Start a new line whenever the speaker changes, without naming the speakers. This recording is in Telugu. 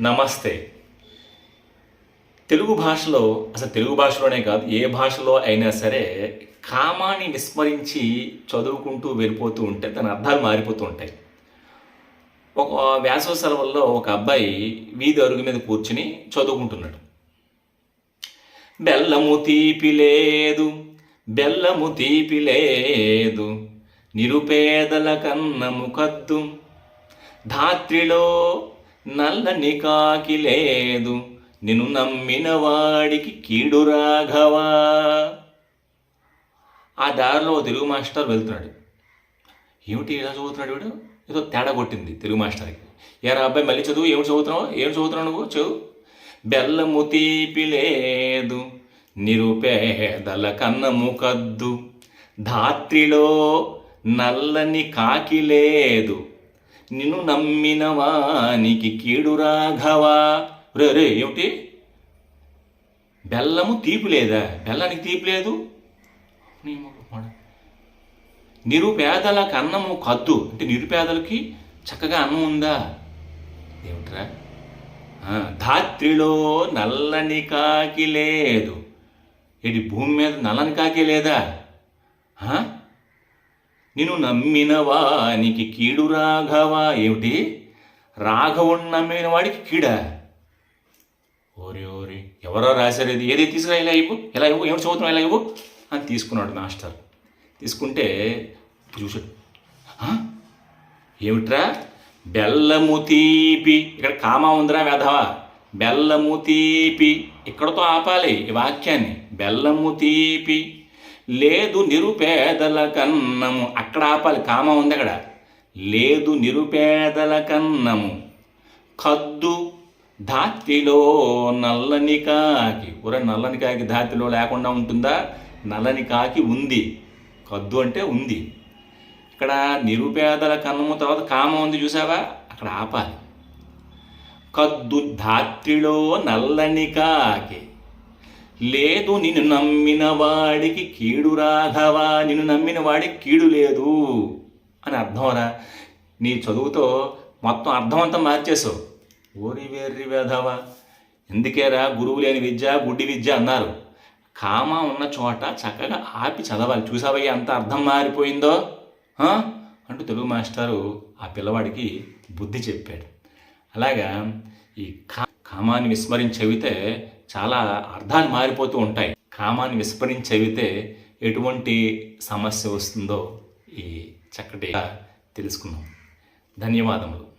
నమస్తే. తెలుగు భాషలో అసలు తెలుగు భాషలోనే కాదు ఏ భాషలో అయినా సరే కామాన్ని విస్మరించి చదువుకుంటూ వెళ్ళిపోతూ ఉంటే దాని అర్థాలు మారిపోతూ ఉంటాయి. ఒక వ్యాసవ సెలవుల్లో ఒక అబ్బాయి వీధి అరుగు మీద కూర్చుని చదువుకుంటున్నాడు. బెల్లము తీపి లేదు బెల్లము తీపి లేదు నిరుపేదల కన్నము కద్దు ధాత్రిలో నల్లని కాకి లేదు. నిన్ను నమ్మిన వాడికి కీడు రాఘవా. ఆ దారిలో తెలుగు మాస్టర్ వెళ్తున్నాడు. ఏమిటి ఇలా చదువుతున్నాడు వీడు? ఏదో తేడా కొట్టింది తెలుగు మాస్టర్కి. ఏరా అబ్బాయి మళ్ళీ చదువు? ఏమిటి చదువుతున్నావు? ఏం చదువుతున్నావు నువ్వు? చదువు. బెల్లము తీపి లేదు. నిరుపేదల కన్నము కద్దు. ధాత్రిలో నల్లని కాకి లేదు. నిన్ను నమ్మిన వానికి కీడు రాఘవా? రే రే ఏమిటి? బెల్లము తీపి లేదా? బెల్లానికి తీపి లేదు? నిరుపేదలకు అన్నము కద్దు. అంటే నిరుపేదలకి చక్కగా అన్నం ఉందా? ఏమిట్రా? ధాత్రిలో నల్లని కాకి లేదు. ఇది భూమి మీద నల్లని కాకి లేదా? నిన్ను నమ్మిన వానికి కీడు రాఘవా ఏమిటి? రాఘవుని నమ్మిన వాడికి కీడా? ఓరి ఓరి ఎవరో రాశారు ఇది. ఏది తీసుకురా ఇలా ఇవ్వు ఇలా ఇవ్వు ఏమిటి చదువుతున్నావు ఇలా ఇవ్వు? అని తీసుకున్నాడు మాస్టర్. తీసుకుంటే చూసాడు ఏమిట్రా? బెల్లము తీపి. ఇక్కడ కామా ఉందిరా వేధవా? బెల్లము తీపి. ఇక్కడతో ఆపాలి ఈ వాక్యాన్ని. బెల్లము తీపి. లేదు నిరుపేదల కన్నము. అక్కడ ఆపాలి కామ ఉంది అక్కడ. లేదు నిరుపేదల కన్నము. కద్దు ధాత్రిలో నల్లని కాకి. ఉర నల్లని కాకి ధాత్రిలో లేకుండా ఉంటుందా? నల్లని కాకి ఉంది. కద్దు అంటే ఉంది. ఇక్కడ నిరుపేదల కన్నము తర్వాత కామం ఉంది చూసావా? అక్కడ ఆపాలి. కద్దు ధాత్రిలో నల్లని కాకి. లేదు నిన్ను నమ్మిన వాడికి కీడు రాఘవా నిన్ను నమ్మిన వాడికి కీడు లేదు అని అర్థంరా నీ చదువుతో మొత్తం అర్థమంతా అంతా మార్చేసావు ఓరి వేర్రి వేధవా ఎందుకేరా గురువు లేని విద్య గుడ్డి విద్య అన్నారు. కామ ఉన్న చోట చక్కగా ఆపి చదవాలి. చూసావయ్య అంత అర్థం మారిపోయిందో? అంటూ తెలుగు మాస్టారు ఆ పిల్లవాడికి బుద్ధి చెప్పాడు. అలాగా ఈ కా కామాన్ని విస్మరించి చెబితే చాలా అర్థాలు మారిపోతూ ఉంటాయి. కామాన్ని విస్మరించి చదివితే ఎటువంటి సమస్య వస్తుందో ఈ చక్కటిగా తెలుసుకుందాం. ధన్యవాదములు.